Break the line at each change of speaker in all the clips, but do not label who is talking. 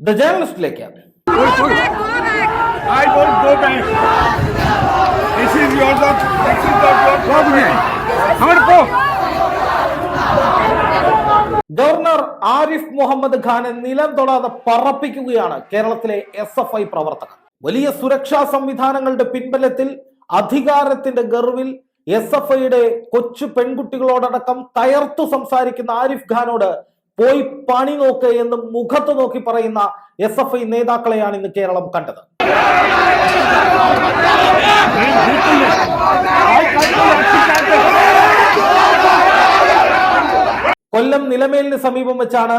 The ജേർണലിസ്റ്റിലേക്ക് governor Arif Muhammad ഖാനെ നിലം തൊടാതെ പറപ്പിക്കുകയാണ് കേരളത്തിലെ എസ് എഫ് ഐ പ്രവർത്തകർ. വലിയ സുരക്ഷാ സംവിധാനങ്ങളുടെ പിൻബലത്തിൽ അധികാരത്തിന്റെ ഗർവിൽ എസ് എഫ് ഐയുടെ കൊച്ചു പെൺകുട്ടികളോടടക്കം തയർത്തു സംസാരിക്കുന്ന ആരിഫ് ഖാനോട് പോയി പണി നോക്ക് എന്ന് മുഖത്ത് നോക്കി പറയുന്ന എസ് എഫ് ഐ നേതാക്കളെയാണ് ഇന്ന് കേരളം കണ്ടത്. കൊല്ലം നിലമേലിന് സമീപം വെച്ചാണ്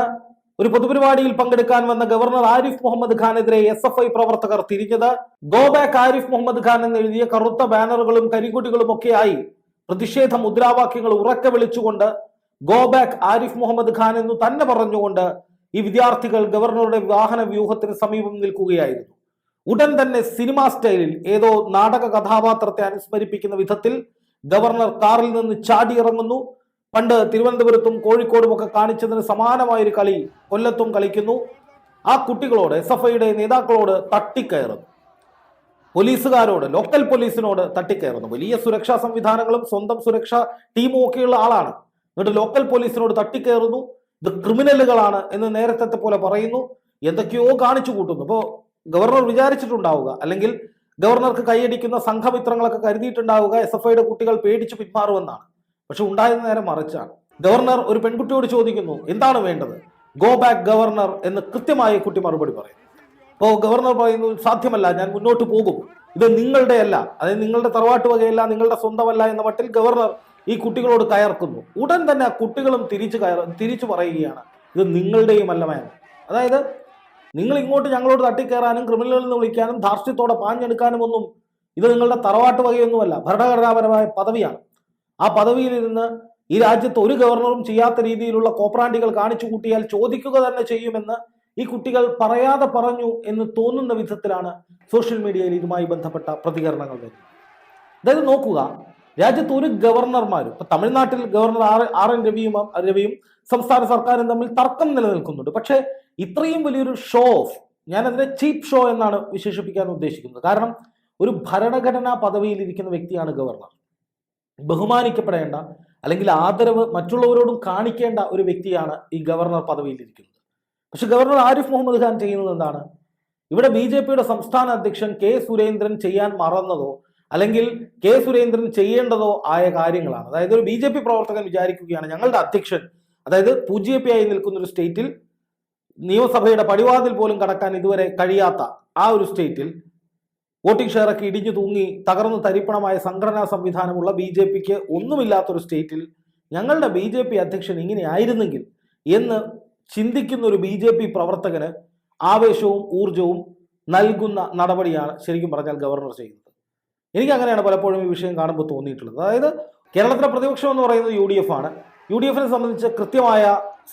ഒരു പൊതുപരിപാടിയിൽ പങ്കെടുക്കാൻ വന്ന ഗവർണർ ആരിഫ് മുഹമ്മദ് ഖാനെതിരെ എസ് എഫ് ഐ പ്രവർത്തകർ തിരിഞ്ഞത്. ഗോ ബാക്ക് ആരിഫ് മുഹമ്മദ് ഖാൻ എന്ന് എഴുതിയ കറുത്ത ബാനറുകളും കരികുട്ടികളും ഒക്കെയായി പ്രതിഷേധ മുദ്രാവാക്യങ്ങൾ ഉറക്കെ വിളിച്ചുകൊണ്ട് ഗോ ബാക്ക് ആരിഫ് മുഹമ്മദ് ഖാൻ എന്ന് തന്നെ പറഞ്ഞുകൊണ്ട് ഈ വിദ്യാർത്ഥികൾ ഗവർണറുടെ വാഹന വ്യൂഹത്തിന് സമീപം നിൽക്കുകയായിരുന്നു. ഉടൻ തന്നെ സിനിമാ സ്റ്റൈലിൽ ഏതോ നാടക കഥാപാത്രത്തെ അനുസ്മരിപ്പിക്കുന്ന വിധത്തിൽ ഗവർണർ കാറിൽ നിന്ന് ചാടിയിറങ്ങുന്നു പണ്ട് തിരുവനന്തപുരത്തും കോഴിക്കോടും ഒക്കെ കാണിച്ചതിന് സമാനമായൊരു കളി കൊല്ലത്തും കളിക്കുന്നു. ആ കുട്ടികളോട് എസ് എഫ് ഐയുടെ നേതാക്കളോട് തട്ടിക്കയറുന്നു. പോലീസുകാരോട് ലോക്കൽ പോലീസിനോട് തട്ടിക്കയറുന്നു. വലിയ സുരക്ഷാ സംവിധാനങ്ങളും സ്വന്തം സുരക്ഷാ ടീമും ഒക്കെയുള്ള ആളാണ്. എന്നിട്ട് ലോക്കൽ പോലീസിനോട് തട്ടിക്കയറുന്നു. ഇത് ക്രിമിനലുകളാണ് എന്ന് നേരത്തെ പോലെ പറയുന്നു. എന്തൊക്കെയോ കാണിച്ചു കൂട്ടുന്നു. ഇപ്പോൾ ഗവർണർ വിചാരിച്ചിട്ടുണ്ടാവുക. അല്ലെങ്കിൽ ഗവർണർക്ക് കൈയടിക്കുന്ന സംഘമിത്രങ്ങളൊക്കെ കരുതിയിട്ടുണ്ടാവുക. എസ് എഫ് ഐയുടെ കുട്ടികൾ പേടിച്ച് പിന്മാറുമെന്നാണ്. പക്ഷെ ഉണ്ടായത് നേരം മറിച്ചാണ്. ഗവർണർ ഒരു പെൺകുട്ടിയോട് ചോദിക്കുന്നു എന്താണ് വേണ്ടത്? ഗോ ബാക്ക് ഗവർണർ എന്ന് കൃത്യമായി കുട്ടി മറുപടി പറയും. അപ്പോൾ ഗവർണർ പറയുന്നു സാധ്യമല്ല ഞാൻ മുന്നോട്ട് പോകും. ഇത് നിങ്ങളുടെ അല്ല അതായത് നിങ്ങളുടെ തറവാട്ട് വകയല്ല നിങ്ങളുടെ സ്വന്തമല്ല എന്ന മട്ടിൽ ഗവർണർ ഈ കുട്ടികളോട് കയർക്കുന്നു. ഉടൻ തന്നെ ആ കുട്ടികളും തിരിച്ചു കയർ തിരിച്ചു പറയുകയാണ് ഇത് നിങ്ങളുടെയും അല്ല മാൻ അതായത് നിങ്ങൾ ഇങ്ങോട്ട് ഞങ്ങളോട് തട്ടിക്കയറാനും ക്രിമിനലിൽ നിന്ന് വിളിക്കാനും ധാർഷ്ട്യത്തോടെ പാഞ്ഞെടുക്കാനും ഒന്നും ഇത് നിങ്ങളുടെ തറവാട്ട് വകയൊന്നുമല്ല ഭരണഘടനാപരമായ പദവിയാണ്. ആ പദവിയിൽ പദവിയിലിരുന്ന് ഈ രാജ്യത്ത് ഒരു ഗവർണറും ചെയ്യാത്ത രീതിയിലുള്ള കോപ്രാണ്ടികൾ കാണിച്ചു കൂട്ടിയാൽ ചോദിക്കുക തന്നെ ചെയ്യുമെന്ന് ഈ കുട്ടികൾ പറയാതെ പറഞ്ഞു എന്ന് തോന്നുന്ന വിധത്തിലാണ് സോഷ്യൽ മീഡിയയിൽ ഇതുമായി ബന്ധപ്പെട്ട പ്രതികരണങ്ങൾ വരുന്നത്. അതായത് നോക്കുക രാജ്യത്ത് ഒരു ഗവർണർമാരും ഇപ്പൊ തമിഴ്നാട്ടിൽ ഗവർണർ ആർ ആർ എൻ രവിയും രവിയും സംസ്ഥാന സർക്കാരും തമ്മിൽ തർക്കം നിലനിൽക്കുന്നുണ്ട്. പക്ഷേ ഇത്രയും വലിയൊരു ഷോ ഓഫ് ഞാൻ അതിനെ ചീപ്പ് ഷോ എന്നാണ് വിശേഷിപ്പിക്കാൻ ഉദ്ദേശിക്കുന്നത്. കാരണം ഒരു ഭരണഘടനാ പദവിയിൽ ഇരിക്കുന്ന വ്യക്തിയാണ് ഗവർണർ. ബഹുമാനിക്കപ്പെടേണ്ട അല്ലെങ്കിൽ ആദരവ് മറ്റുള്ളവരോടും കാണിക്കേണ്ട ഒരു വ്യക്തിയാണ് ഈ ഗവർണർ പദവിയിൽ ഇരിക്കുന്നത്. പക്ഷെ ഗവർണർ ആരിഫ് മുഹമ്മദ് ഖാൻ ചെയ്യുന്നത് എന്താണ്? ഇവിടെ ബി ജെ പിയുടെ സംസ്ഥാന അധ്യക്ഷൻ കെ സുരേന്ദ്രൻ ചെയ്യാൻ മറന്നതോ അല്ലെങ്കിൽ കെ സുരേന്ദ്രൻ ചെയ്യേണ്ടതോ ആയ കാര്യങ്ങളാണ്. അതായത് ഒരു ബി ജെ പി പ്രവർത്തകൻ വിചാരിക്കുകയാണ് ഞങ്ങളുടെ അധ്യക്ഷൻ അതായത് പൂജ്യ പി ആയി നിൽക്കുന്ന ഒരു സ്റ്റേറ്റിൽ നിയമസഭയുടെ പടിവാതിൽ പോലും കടക്കാൻ ഇതുവരെ കഴിയാത്ത ആ ഒരു സ്റ്റേറ്റിൽ വോട്ടിംഗ് ഷെയറൊക്കെ ഇടിഞ്ഞു തൂങ്ങി തകർന്നു തരിപ്പണമായ സംഘടനാ സംവിധാനമുള്ള ബി ജെ പിക്ക് ഒന്നുമില്ലാത്തൊരു സ്റ്റേറ്റിൽ ഞങ്ങളുടെ ബി ജെ പി അധ്യക്ഷൻ ഇങ്ങനെയായിരുന്നെങ്കിൽ എന്ന് ചിന്തിക്കുന്ന ഒരു ബി ജെ പി പ്രവർത്തകന് ആവേശവും ഊർജവും നൽകുന്ന നടപടിയാണ് ശരിക്കും പറഞ്ഞാൽ ഗവർണർ ചെയ്യുന്നത്. എനിക്ക് അങ്ങനെയാണ് പലപ്പോഴും ഈ വിഷയം കാണുമ്പോൾ തോന്നിയിട്ടുള്ളത്. അതായത് കേരളത്തിലെ പ്രതിപക്ഷം എന്ന് പറയുന്നത് യു ഡി എഫ് ആണ്. യു ഡി എഫിനെ സംബന്ധിച്ച് കൃത്യമായ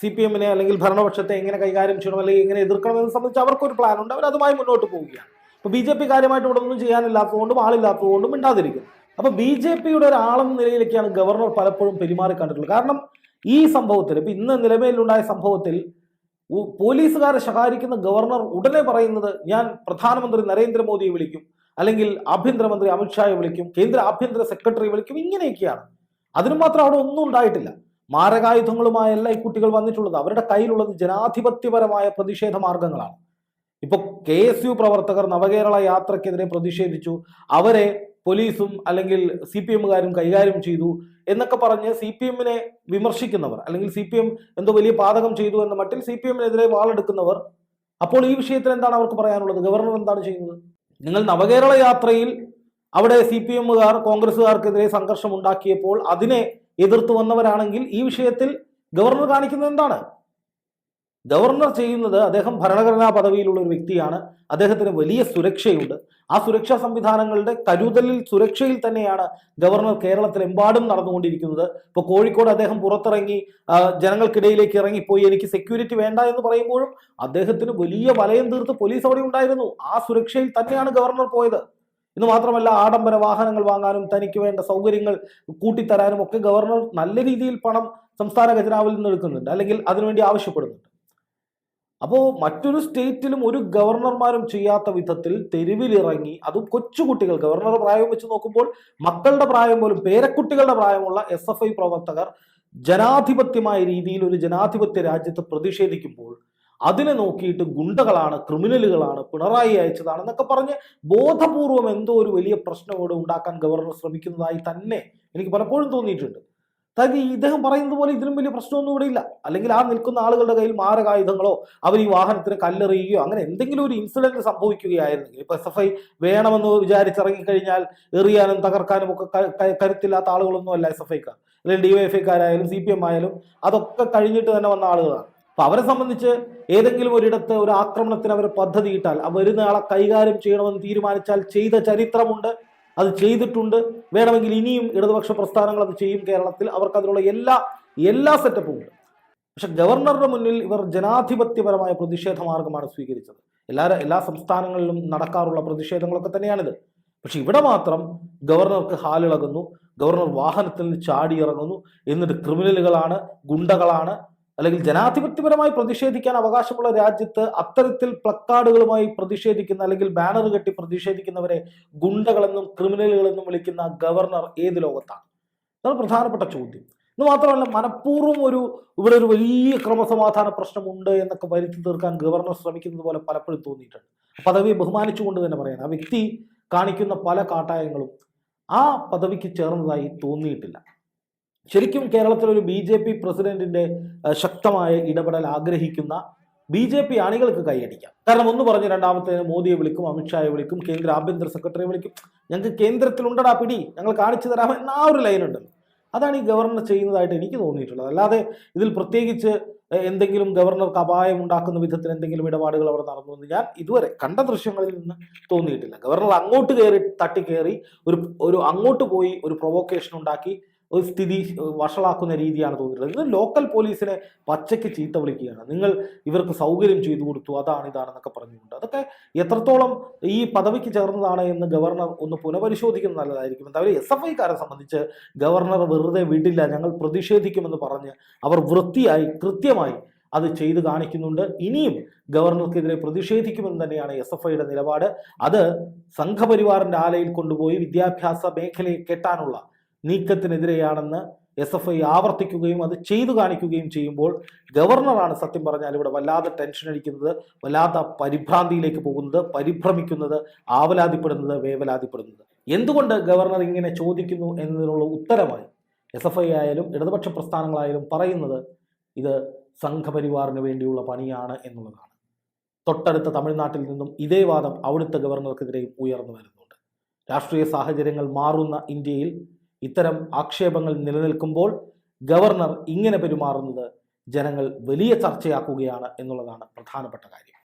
സി പി എമ്മിനെ അല്ലെങ്കിൽ ഭരണപക്ഷത്തെ എങ്ങനെ കൈകാര്യം ചെയ്യണം അല്ലെങ്കിൽ എങ്ങനെ എതിർക്കണം എന്ന് സംബന്ധിച്ച് അവർക്കൊരു പ്ലാൻ ഉണ്ട്. അവർ അതുമായി മുന്നോട്ട് പോവുകയാണ്. അപ്പോൾ ബി ജെ പി കാര്യമായിട്ട് ഇവിടെ ഒന്നും ചെയ്യാനില്ലാത്തതുകൊണ്ടും ആളില്ലാത്തതുകൊണ്ടും മിണ്ടാതിരിക്കും. അപ്പോൾ ബി ജെ പിയുടെ ഒരാളെന്ന നിലയിലേക്കാണ് ഗവർണർ പലപ്പോഴും പെരുമാറി കണ്ടിട്ടുള്ളത്. കാരണം ഈ സംഭവത്തിൽ ഇപ്പം ഇന്ന് നിലവിലുണ്ടായ സംഭവത്തിൽ പോലീസുകാരെ ശകാരിക്കുന്ന ഗവർണർ ഉടനെ പറയുന്നത് ഞാൻ പ്രധാനമന്ത്രി നരേന്ദ്രമോദിയെ വിളിക്കും. അല്ലെങ്കിൽ ആഭ്യന്തരമന്ത്രി അമിത്ഷായെ വിളിക്കും കേന്ദ്ര ആഭ്യന്തര സെക്രട്ടറി വിളിക്കും ഇങ്ങനെയൊക്കെയാണ്. അതിനു മാത്രം അവിടെ ഒന്നും ഉണ്ടായിട്ടില്ല. മാരകായുധങ്ങളുമായല്ല ഈ കുട്ടികൾ വന്നിട്ടുള്ളത്. അവരുടെ കയ്യിലുള്ളത് ജനാധിപത്യപരമായ പ്രതിഷേധ മാർഗങ്ങളാണ്. ഇപ്പൊ കെ എസ് യു പ്രവർത്തകർ നവകേരള യാത്രക്കെതിരെ പ്രതിഷേധിച്ചു. അവരെ പോലീസും അല്ലെങ്കിൽ സി പി എമ്മുകാരും കൈകാര്യം ചെയ്തു എന്നൊക്കെ പറഞ്ഞ് സി പി എമ്മിനെ വിമർശിക്കുന്നവർ അല്ലെങ്കിൽ സി പി എം എന്തോ വലിയ പാതകം ചെയ്തു എന്ന മട്ടിൽ സി പി എമ്മിനെതിരെ വാളെടുക്കുന്നവർ അപ്പോൾ ഈ വിഷയത്തിൽ എന്താണ് അവർക്ക് പറയാനുള്ളത്? ഗവർണർ എന്താണ് ചെയ്യുന്നത്? നിങ്ങൾ നവകേരള യാത്രയിൽ അവിടെ സി പി എമ്മുകാർ കോൺഗ്രസുകാർക്കെതിരെ സംഘർഷം ഉണ്ടാക്കിയപ്പോൾ അതിനെ എതിർത്തു വന്നവരാണെങ്കിൽ ഈ വിഷയത്തിൽ ഗവർണർ കാണിക്കുന്നത് എന്താണ്? ഗവർണർ ചെയ്യുന്നത് അദ്ദേഹം ഭരണഘടനാ പദവിയിലുള്ള ഒരു വ്യക്തിയാണ്. അദ്ദേഹത്തിന് വലിയ സുരക്ഷയുണ്ട്. ആ സുരക്ഷാ സംവിധാനങ്ങളുടെ കരുതലിൽ സുരക്ഷയിൽ തന്നെയാണ് ഗവർണർ കേരളത്തിലെമ്പാടും നടന്നുകൊണ്ടിരിക്കുന്നത്. ഇപ്പോൾ കോഴിക്കോട് അദ്ദേഹം പുറത്തിറങ്ങി ജനങ്ങൾക്കിടയിലേക്ക് ഇറങ്ങിപ്പോയി എനിക്ക് സെക്യൂരിറ്റി വേണ്ട എന്ന് പറയുമ്പോഴും അദ്ദേഹത്തിന് വലിയ വലയം തീർത്ത് പോലീസ് അവിടെ ഉണ്ടായിരുന്നു. ആ സുരക്ഷയിൽ തന്നെയാണ് ഗവർണർ പോയത്. എന്ന് മാത്രമല്ല ആഡംബര വാഹനങ്ങൾ വാങ്ങാനും തനിക്ക് വേണ്ട സൗകര്യങ്ങൾ കൂട്ടിത്തരാനും ഒക്കെ ഗവർണർ നല്ല രീതിയിൽ പണം സംസ്ഥാന ഖജനാവിൽ നിന്ന് എടുക്കുന്നുണ്ട്. അല്ലെങ്കിൽ അതിനുവേണ്ടി ആവശ്യപ്പെടുന്നുണ്ട്. അപ്പോൾ മറ്റൊരു സ്റ്റേറ്റിലും ഒരു ഗവർണർമാരും ചെയ്യാത്ത വിധത്തിൽ തെരുവിലിറങ്ങി അതും കൊച്ചുകുട്ടികൾ. ഗവർണർ പ്രായം വെച്ച് നോക്കുമ്പോൾ മക്കളുടെ പ്രായം പോലും പേരക്കുട്ടികളുടെ പ്രായമുള്ള എസ് എഫ് ഐ പ്രവർത്തകർ ജനാധിപത്യമായ രീതിയിൽ ഒരു ജനാധിപത്യ രാജ്യത്ത് പ്രതിഷേധിക്കുമ്പോൾ അതിനെ നോക്കിയിട്ട് ഗുണ്ടകളാണ് ക്രിമിനലുകളാണ് പിണറായി അയച്ചതാണെന്നൊക്കെ പറഞ്ഞ് ബോധപൂർവം എന്തോ ഒരു വലിയ പ്രശ്നം ഇവിടെ ഉണ്ടാക്കാൻ ഗവർണർ ശ്രമിക്കുന്നതായി തന്നെ എനിക്ക് പലപ്പോഴും തോന്നിയിട്ടുണ്ട്. അതായത് ഇദ്ദേഹം പറയുന്നത് പോലെ ഇതിലും വലിയ പ്രശ്നമൊന്നും ഇവിടെ ഇല്ല. അല്ലെങ്കിൽ ആ നിൽക്കുന്ന ആളുകളുടെ കയ്യിൽ മാരകായുധങ്ങളോ അവർ ഈ വാഹനത്തിന് കല്ലെറിയുകയോ അങ്ങനെ എന്തെങ്കിലും ഒരു ഇൻസിഡന്റ് സംഭവിക്കുകയായിരുന്നെങ്കിൽ ഇപ്പൊ എസ് എഫ് ഐ വേണമെന്ന് വിചാരിച്ചിറങ്ങിക്കഴിഞ്ഞാൽ എറിയാനും തകർക്കാനും ഒക്കെ കരുത്തില്ലാത്ത ആളുകളൊന്നും അല്ല എസ് എഫ് ഐക്കാർ അല്ലെങ്കിൽ ഡിവൈഎഫ്ഐക്കാരായാലും സി പി എം ആയാലും അതൊക്കെ കഴിഞ്ഞിട്ട് തന്നെ വന്ന ആളുകളാണ്. അപ്പൊ അവരെ സംബന്ധിച്ച് ഏതെങ്കിലും ഒരിടത്ത് ഒരു ആക്രമണത്തിന് അവർ പദ്ധതിയിട്ടാൽ വരുന്ന ആളെ കൈകാര്യം ചെയ്യണമെന്ന് തീരുമാനിച്ചാൽ ചെയ്ത ചരിത്രമുണ്ട്. അത് ചെയ്തിട്ടുണ്ട്. വേണമെങ്കിൽ ഇനിയും ഇടതുപക്ഷ പ്രസ്ഥാനങ്ങൾ അത് ചെയ്യും കേരളത്തിൽ. അവർക്ക് അതിനുള്ള എല്ലാ എല്ലാ സെറ്റപ്പും ഉണ്ട്. പക്ഷെ ഗവർണറുടെ മുന്നിൽ ഇവർ ജനാധിപത്യപരമായ പ്രതിഷേധ മാർഗമാണ് സ്വീകരിച്ചത്. എല്ലാ എല്ലാ സംസ്ഥാനങ്ങളിലും നടക്കാറുള്ള പ്രതിഷേധങ്ങളൊക്കെ തന്നെയാണിത്. പക്ഷെ ഇവിടെ മാത്രം ഗവർണർക്ക് ഹാലിളകുന്നു. ഗവർണർ വാഹനത്തിൽ നിന്ന് ചാടി ഇറങ്ങുന്നു എന്നിട്ട് ക്രിമിനലുകളാണ് ഗുണ്ടകളാണ് അല്ലെങ്കിൽ ജനാധിപത്യപരമായി പ്രതിഷേധിക്കാൻ അവകാശമുള്ള രാജ്യത്ത് അത്തരത്തിൽ പ്ലക്കാർഡുകളുമായി പ്രതിഷേധിക്കുന്ന അല്ലെങ്കിൽ ബാനർ കെട്ടി പ്രതിഷേധിക്കുന്നവരെ ഗുണ്ടകളെന്നും ക്രിമിനലുകളെന്നും വിളിക്കുന്ന ഗവർണർ ഏത് ലോകത്താണ്? അതാണ് പ്രധാനപ്പെട്ട ചോദ്യം. ഇത് മാത്രമല്ല മനഃപൂർവം ഒരു ഇവിടെ ഒരു വലിയ ക്രമസമാധാന പ്രശ്നമുണ്ട് എന്നൊക്കെ വരുത്തി തീർക്കാൻ ഗവർണർ ശ്രമിക്കുന്നത് പോലെ പലപ്പോഴും തോന്നിയിട്ടുണ്ട്. പദവി ബഹുമാനിച്ചുകൊണ്ട് തന്നെ പറയാൻ ആ വ്യക്തി കാണിക്കുന്ന പല കാട്ടായങ്ങളും ആ പദവിക്ക് ചേർന്നതായി തോന്നിയിട്ടില്ല. ശരിക്കും കേരളത്തിൽ ഒരു ബി ജെ പി പ്രസിഡന്റിന്റെ ശക്തമായ ഇടപെടൽ ആഗ്രഹിക്കുന്ന ബി ജെ പി അണികൾക്ക് കൈയടിക്കാം. കാരണം ഒന്ന് പറഞ്ഞ് രണ്ടാമത്തേന് മോദിയെ വിളിക്കും അമിത്ഷായെ വിളിക്കും കേന്ദ്ര ആഭ്യന്തര സെക്രട്ടറിയെ വിളിക്കും. ഞങ്ങൾക്ക് കേന്ദ്രത്തിലുണ്ടടാ പിടി ഞങ്ങൾ കാണിച്ചു തരാം എന്ന ആ ഒരു ഉണ്ടല്ലോ അതാണ് ഈ ഗവർണർ ചെയ്യുന്നതായിട്ട് എനിക്ക് തോന്നിയിട്ടുള്ളത്. അല്ലാതെ ഇതിൽ പ്രത്യേകിച്ച് എന്തെങ്കിലും ഗവർണർക്ക് അപായം ഉണ്ടാക്കുന്ന വിധത്തിൽ എന്തെങ്കിലും ഇടപാടുകൾ അവിടെ നടന്നു എന്ന് ഞാൻ ഇതുവരെ കണ്ട ദൃശ്യങ്ങളിൽ നിന്ന് തോന്നിയിട്ടില്ല. ഗവർണർ അങ്ങോട്ട് കയറി തട്ടി കയറി ഒരു ഒരു അങ്ങോട്ട് പോയി ഒരു പ്രൊവോക്കേഷൻ ഉണ്ടാക്കി ഒരു സ്ഥിതി വഷളാക്കുന്ന രീതിയാണ് തോന്നിയിട്ടുള്ളത്. ഇത് ലോക്കൽ പോലീസിനെ പച്ചയ്ക്ക് ചീത്ത വിളിക്കുകയാണ്. നിങ്ങൾ ഇവർക്ക് സൗകര്യം ചെയ്തു കൊടുത്തു അതാണ് ഇതാണെന്നൊക്കെ പറഞ്ഞുകൊണ്ട്. അതൊക്കെ എത്രത്തോളം ഈ പദവിക്ക് ചേർന്നതാണ് എന്ന് ഗവർണർ ഒന്ന് പുനഃപരിശോധിക്കുന്നത് നല്ലതായിരിക്കും. എന്തായാലും എസ് എഫ് ഐക്കാരെ സംബന്ധിച്ച് ഗവർണർ വെറുതെ വിടില്ല ഞങ്ങൾ പ്രതിഷേധിക്കുമെന്ന് പറഞ്ഞ് അവർ വൃത്തിയായി കൃത്യമായി അത് ചെയ്തു കാണിക്കുന്നുണ്ട്. ഇനിയും ഗവർണർക്കെതിരെ പ്രതിഷേധിക്കുമെന്ന് തന്നെയാണ് എസ് എഫ് ഐയുടെ നിലപാട്. അത് സംഘപരിവാറിന്റെ ആലയിൽ കൊണ്ടുപോയി വിദ്യാഭ്യാസ മേഖലയെ കെട്ടാനുള്ള നീക്കത്തിനെതിരെയാണെന്ന് എസ് എഫ് ഐ ആവർത്തിക്കുകയും അത് ചെയ്തു കാണിക്കുകയും ചെയ്യുമ്പോൾ ഗവർണറാണ് സത്യം പറഞ്ഞാൽ ഇവിടെ വല്ലാതെ ടെൻഷൻ അടിക്കുന്നത് വല്ലാത്ത പരിഭ്രാന്തിയിലേക്ക് പോകുന്നത് പരിഭ്രമിക്കുന്നത് ആവലാതിപ്പെടുന്നത് വേവലാതിപ്പെടുന്നത്. എന്തുകൊണ്ട് ഗവർണർ ഇങ്ങനെ ചോദിക്കുന്നു എന്നതിനുള്ള ഉത്തരമായി എസ് എഫ് ഐ ആയാലും ഇടതുപക്ഷ പ്രസ്ഥാനങ്ങളായാലും പറയുന്നത് ഇത് സംഘപരിവാറിന് വേണ്ടിയുള്ള പണിയാണ് എന്നുള്ളതാണ്. തൊട്ടടുത്ത തമിഴ്നാട്ടിൽ നിന്നും ഇതേ വാദം അവിടുത്തെ ഗവർണർക്കെതിരെയും ഉയർന്നു വരുന്നുണ്ട്. രാഷ്ട്രീയ സാഹചര്യങ്ങൾ മാറുന്ന ഇന്ത്യയിൽ ഇത്തരം ആക്ഷേപങ്ങൾ നിലനിൽക്കുമ്പോൾ ഗവർണർ ഇങ്ങനെ പെരുമാറുന്നത് ജനങ്ങൾ വലിയ ചർച്ചയാക്കുകയാണ് എന്നുള്ളതാണ് പ്രധാനപ്പെട്ട കാര്യം.